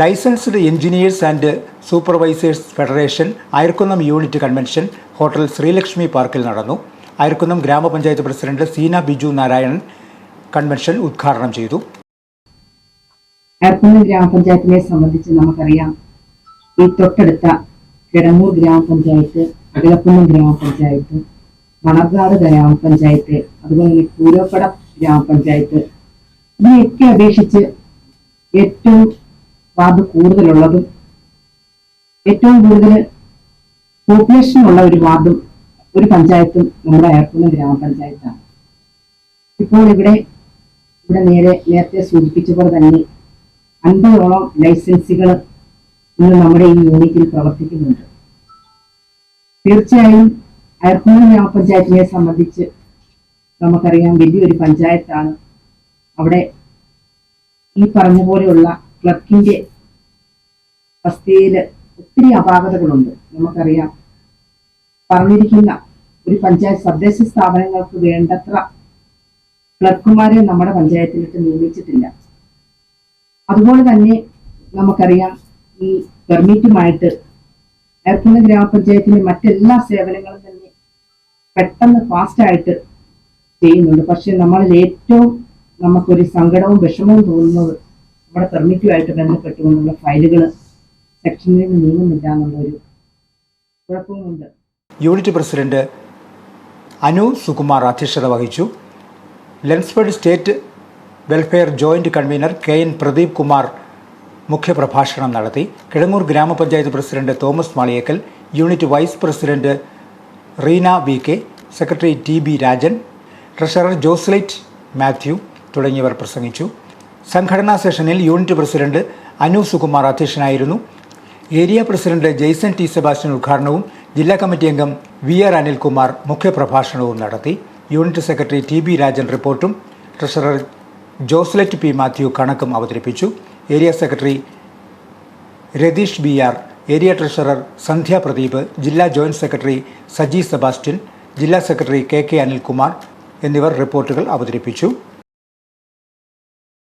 Licensed engineers and supervisors federation Ayarkunnam unit convention hotel Sreelakshmi പാർക്കിൽ നടന്നു. അയർക്കുന്നം ഗ്രാമപഞ്ചായത്ത് president Seena Biju Narayanan convention ഉദ്ഘാടനം ചെയ്തു. അയർക്കുന്നം ഗ്രാമപഞ്ചായത്തിനെ സംബന്ധിച്ച് നമുക്കറിയാം ഈ തൊട്ടടുത്ത കിടങ്ങൂർ ഗ്രാമപഞ്ചായത്ത് അകലക്കുന്നം ഗ്രാമപഞ്ചായത്ത് മണർകാട് ഗ്രാമപഞ്ചായത്ത് അതുപോലെ തന്നെ കൂരപ്പട ഗ്രാമപഞ്ചായത്ത് ഇതിനെയൊക്കെ അപേക്ഷിച്ച് ഏറ്റവും വാർഡ് കൂടുതലുള്ളതും ഏറ്റവും കൂടുതൽ പോപ്പുലേഷൻ ഉള്ള ഒരു വാർഡും ഒരു പഞ്ചായത്തും നമ്മുടെ ഏർക്കുന്ന ഗ്രാമപഞ്ചായത്താണ്. ഇപ്പോൾ ഇവിടെ ഇവിടെ നേരെ നേരത്തെ സൂചിപ്പിച്ച പോലെ തന്നെ അൻപതോളം ലൈസൻസുകൾ ഇന്ന് നമ്മുടെ ഈ യൂണിറ്റിൽ പ്രവർത്തിക്കുന്നുണ്ട്. തീർച്ചയായും അയർക്കുന്ന ഗ്രാമപഞ്ചായത്തിനെ സംബന്ധിച്ച് നമുക്കറിയാം വലിയൊരു പഞ്ചായത്താണ്. അവിടെ ഈ പറഞ്ഞ പോലെയുള്ള ക്ലർക്കിന്റെ തസ്തികയിൽ ഒത്തിരി അപാകതകളുണ്ട്. നമുക്കറിയാം. പറഞ്ഞിരിക്കുന്ന ഒരു പഞ്ചായത്ത് തദ്ദേശ സ്ഥാപനങ്ങൾക്ക് വേണ്ടത്ര ക്ലർക്കുമാരെ നമ്മുടെ പഞ്ചായത്തിലിട്ട് നിയമിച്ചിട്ടില്ല. അതുപോലെ തന്നെ നമുക്കറിയാം ഈ പെർമിറ്റുമായിട്ട് ഏർക്കുന്ന ഗ്രാമപഞ്ചായത്തിലെ മറ്റെല്ലാ സേവനങ്ങളും തന്നെ പെട്ടെന്ന് ഫാസ്റ്റായിട്ട് ചെയ്യുന്നുണ്ട്. പക്ഷെ നമ്മളിൽ ഏറ്റവും നമുക്കൊരു സങ്കടവും വിഷമവും തോന്നുന്നത് നമ്മുടെ പെർമിറ്റുമായിട്ട് ബന്ധപ്പെട്ടുകൊണ്ടുള്ള ഫയലുകൾ സെക്ഷനിൽ നിന്ന് നീങ്ങുന്നില്ല എന്നുള്ളൊരു കുഴപ്പമുണ്ട് യൂണിറ്റ് പ്രസിഡന്റ് അനു സുകുമാർ അധ്യക്ഷത വഹിച്ചു. Lensfed state welfare joint convener K N Pradeep Kumar മുഖ്യപ്രഭാഷണം നടത്തി. കിഴങ്ങൂർ ഗ്രാമപഞ്ചായത്ത് president Thomas Maliyekkal unit vice president Reena V K secretary T B Rajan treasurer Joslet Mathew തുടങ്ങിയവർ പ്രസംഗിച്ചു. സംഘടനാ സെഷനിൽ യൂണിറ്റ് പ്രസിഡന്റ് അനു സുകുമാർ അധ്യക്ഷനായിരുന്നു. Area president Jaison T Sebastian ഉദ്ഘാടനവും ജില്ലാ കമ്മിറ്റി അംഗം വി ആർ അനിൽകുമാർ മുഖ്യപ്രഭാഷണവും നടത്തി. Unit secretary T B Rajan റിപ്പോർട്ടും ട്രഷറർ ജോസ്ലറ്റ് പി മാത്യു കണക്കും അവതരിപ്പിച്ചു. Area secretary Ratheesh B R area treasurer Sandhya Pradeep ജില്ലാ ജോയിന്റ് സെക്രട്ടറി സജി സെബാസ്റ്റ്യൻ ജില്ലാ സെക്രട്ടറി കെ കെ അനിൽകുമാർ എന്നിവർ റിപ്പോർട്ടുകൾ അവതരിപ്പിച്ചു.